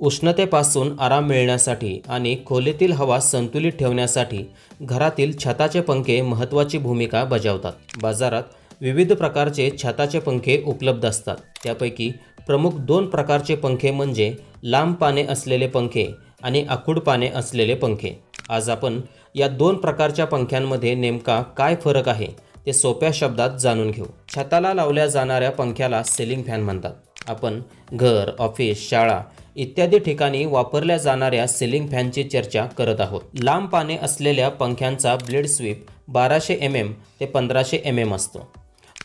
उष्णतेपासून आराम मिळण्यासाठी आणि खोलीतील हवा संतुलित ठेवण्यासाठी घरातील छताचे पंखे महत्त्वाची भूमिका बजावतात. बाजारात विविध प्रकारचे छताचे पंखे उपलब्ध असतात. त्यापैकी प्रमुख दोन प्रकारचे पंखे म्हणजे लांब पाने असलेले पंखे आणि आखूड पाने असलेले पंखे. आज आपण या दोन प्रकारच्या पंख्यांमध्ये नेमका काय फरक आहे ते सोप्या शब्दात जाणून घेऊ. छताला लावल्या जाणाऱ्या पंख्याला सिलिंग फॅन म्हणतात. आपण घर ऑफिस शाळा इत्यादी ठिकाणी वापरल्या जाणाऱ्या सिलिंग फॅनची चर्चा करत आहोत. लांब पाने असलेल्या पंख्यांचा ब्लेड स्वीप बाराशे एम एम ते पंधराशे एम एम असतो.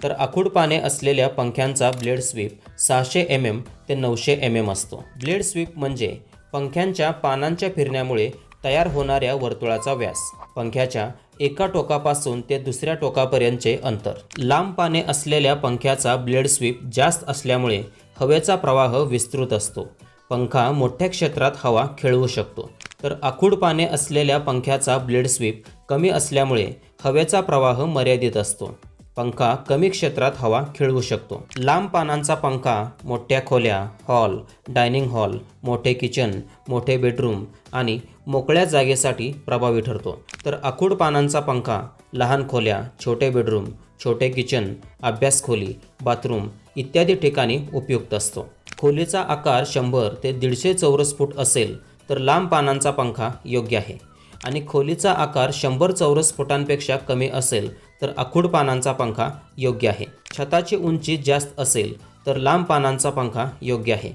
तर आखूड पाने असलेल्या पंख्यांचा ब्लेड स्वीप सहाशे एम एम ते नऊशे एम एम असतो. ब्लेड स्वीप म्हणजे पंख्यांच्या पानांच्या फिरण्यामुळे तयार होणाऱ्या वर्तुळाचा व्यास. पंख्याच्या एका टोकापासून ते दुसऱ्या टोकापर्यंतचे अंतर. लांब पाने असलेल्या पंख्याचा ब्लेड स्वीप जास्त असल्यामुळे हवेचा प्रवाह विस्तृत असतो. पंखा मोठ्या क्षेत्रात हवा खेळवू शकतो. तर आखूड पाने असलेल्या पंख्याचा ब्लेड स्वीप कमी असल्यामुळे हवेचा प्रवाह मर्यादित असतो. पंखा कमी क्षेत्रात हवा खेळवू शकतो. लांब पानांचा पंखा मोठ्या खोल्या हॉल डायनिंग हॉल मोठे किचन मोठे बेडरूम आणि मोकळ्या जागेसाठी प्रभावी ठरतो. तर आखूड पानांचा पंखा लहान खोल्या छोटे बेडरूम छोटे किचन अभ्यास खोली बाथरूम इत्यादी ठिकाणी उपयुक्त असतो. खोलीचा आकार शंभर ते दीडशे चौरस फूट असेल तर लांब पानांचा पंखा योग्य आहे. आणि खोलीचा आकार शंभर चौरस फुटांपेक्षा कमी असेल तर आखूड पानांचा पंखा योग्य आहे. छताची उंची जास्त असेल तर लांब पानांचा पंखा योग्य आहे.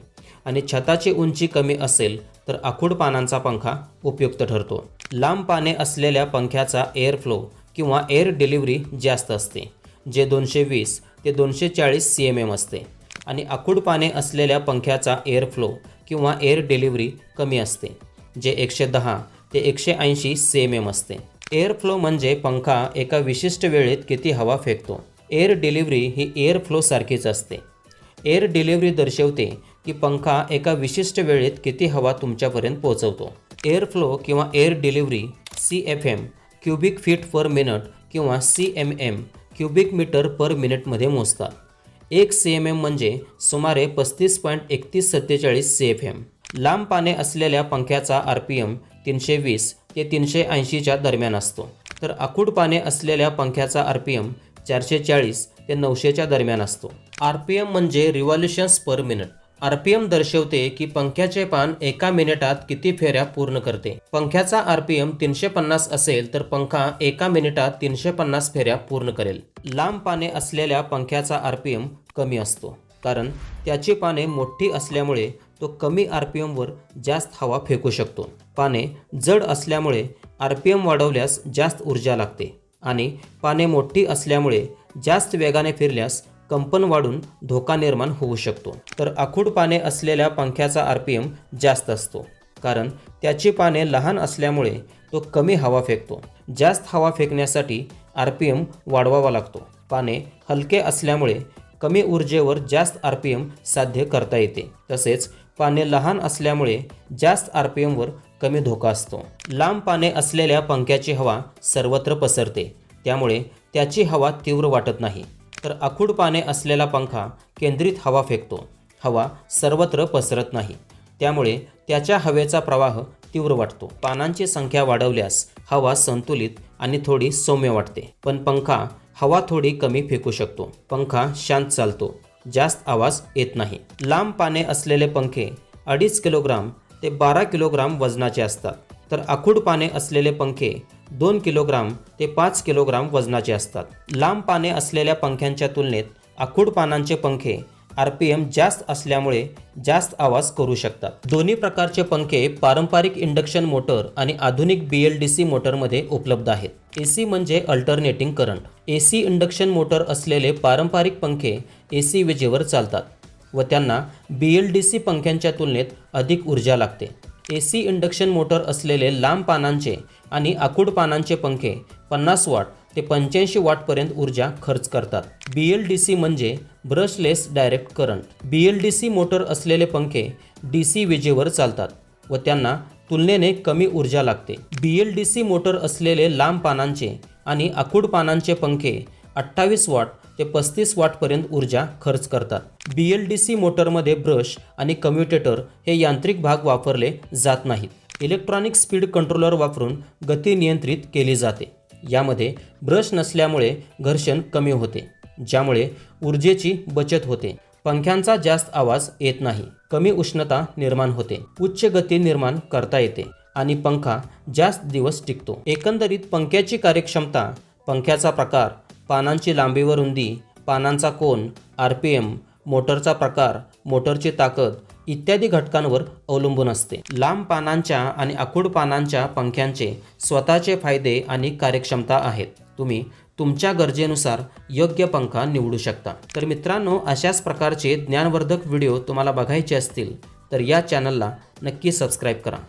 आणि छताची उंची कमी असेल तर आखूड पानांचा पंखा उपयुक्त ठरतो. लांब पाने असलेल्या पंख्याचा एअर फ्लो किंवा एअर डिलिव्हरी जास्त असते जे दोनशे वीस ते दोनशे चाळीस सी एम एम असते. आणि आखूड पाने असलेल्या पंख्याचा एअर फ्लो किंवा एअर डिलिव्हरी कमी असते जे एकशे दहा ते एकशे ऐंशी सेम एम एम असते. एअर फ्लो म्हणजे पंखा एका विशिष्ट वेळेत किती हवा फेकतो. एअर डिलिव्हरी ही एअरफ्लोसारखीच असते. एअर डिलिव्हरी दर्शवते की पंखा एका विशिष्ट वेळेत किती हवा तुमच्यापर्यंत पोहोचवतो. एअर फ्लो किंवा air delivery C F M cubic feet per minute किंवा C M M cubic metre per मिनिटमध्ये मोजतात. एक सी एम एम म्हणजे सुमारे पस्तीस पॉईंट एकतीस सत्तेचाळीस सी एफ एम लांब पाने असलेल्या पंख्याचा आर पी एम तीनशे वीस ते तीनशे ऐंशीच्या दरम्यान असतो. तर आखूड पाने असलेल्या पंख्याचा आर पी एम चारशे चाळीस ते नऊशेच्या दरम्यान असतो. आर पी एम म्हणजे revolutions per minute. R P M दर्शवते की पंख्याचे पान एका मिनिटात किती फेऱ्या पूर्ण करते? पंख्याचा आर पी एम तीनशे पन्नास असेल तर पंखा एका मिनिटात तीनशे पन्नास फेऱ्या पूर्ण करेल. लांब पाने असलेल्या पंख्याचा आर पी एम कमी असतो. कारण त्याची पाने मोठी असल्यामुळे तो कमी आर पी एमवर जास्त हवा फेकू शकतो. पाने जड असल्यामुळे आर पी एम वाढवल्यास जास्त ऊर्जा लागते आणि पाने मोठी असल्यामुळे जास्त वेगाने फिरल्यास कंपन वाढून धोका निर्माण होऊ शकतो. तर आखूड पाने असलेल्या पंख्याचा आर पी एम जास्त असतो कारण त्याची पाने लहान असल्यामुळे तो कमी हवा फेकतो. जास्त हवा फेकण्यासाठी आर पी एम वाढवावा लागतो. पाने हलके असल्यामुळे कमी ऊर्जेवर जास्त आर पी एम साध्य करता येते. तसेच पाने लहान असल्यामुळे जास्त आर पी एमवर कमी धोका असतो. लांब पाने असलेल्या पंख्याची हवा सर्वत्र पसरते. त्यामुळे त्याची हवा तीव्र वाटत नाही. तर आखूड पाने असलेला पंखा केंद्रित हवा फेकतो. हवा सर्वत्र पसरत नाही. त्यामुळे त्याच्या हवेचा प्रवाह तीव्र वाटतो. पानांची संख्या वाढवल्यास हवा संतुलित आणि थोडी सौम्य वाटते. पण पंखा हवा थोडी कमी फेकू शकतो. पंखा शांत चालतो. जास्त आवाज येत नाही. लांब पाने असलेले पंखे अडीच किलोग्राम ते बारा किलोग्राम वजनाचे असतात. तर आखूड पाने असलेले पंखे दोन किलोग्राम ते पाच किलोग्राम वजनाचे असतात. लांब पाने असलेल्या पंख्यांच्या तुलनेत आखूड पानांचे पंखे आर पी एम जास्त असल्यामुळे जास्त आवाज करू शकतात. दोन्ही प्रकारचे पंखे पारंपरिक इंडक्शन मोटर आणि आधुनिक बी एल डी सी मोटरमध्ये उपलब्ध आहेत. ए सी म्हणजे alternating current. A C induction motor असलेले पारंपरिक पंखे ए सी विजेवर चालतात व त्यांना बी एल डी सी पंख्यांच्या तुलनेत अधिक ऊर्जा लागते. ए सी इंडक्शन मोटर असलेले लांब पानांचे आणि आखूड पानांचे पंखे पन्नास वाट ते पंच्याऐंशी वाटपर्यंत ऊर्जा खर्च करतात. बी एल डी सी म्हणजे brushless direct current. B L D C motor असलेले पंखे डी सी विजेवर चालतात व त्यांना तुलनेने कमी ऊर्जा लागते. B L D C motor असलेले लांब पानांचे आणि आखूड पानांचे पंखे अठ्ठावीस वाट ते पस्तीस वाटपर्यंत ऊर्जा खर्च करतात. बी एल डी सी मोटरमध्ये ब्रश आणि कम्युटेटर हे यांत्रिक भाग वापरले जात नाहीत. इलेक्ट्रॉनिक स्पीड कंट्रोलर वापरून गती नियंत्रित केली जाते. यामध्ये ब्रश नसल्यामुळे घर्षण कमी होते ज्यामुळे ऊर्जेची बचत होते. पंख्यांचा जास्त आवाज येत नाही कमी उष्णता निर्माण होते उच्च गती निर्माण करता येते आणि पंखा जास्त दिवस टिकतो. एकंदरीत पंख्याची कार्यक्षमता पंख्याचा प्रकार पानांची लांबी व रुंदी पानांचा कोन आर पी एम मोटरचा प्रकार मोटरची ताकद इत्यादी घटकांवर अवलंबून असते. लांब पानांच्या आणि आखूड पानांच्या पंख्यांचे स्वतःचे फायदे आणि कार्यक्षमता आहेत. तुम्ही तुमच्या गरजेनुसार योग्य पंखा निवडू शकता. तर मित्रांनो अशाच प्रकारचे ज्ञानवर्धक व्हिडिओ तुम्हाला बघायचे असतील तर या चॅनलला नक्की सबस्क्राईब करा.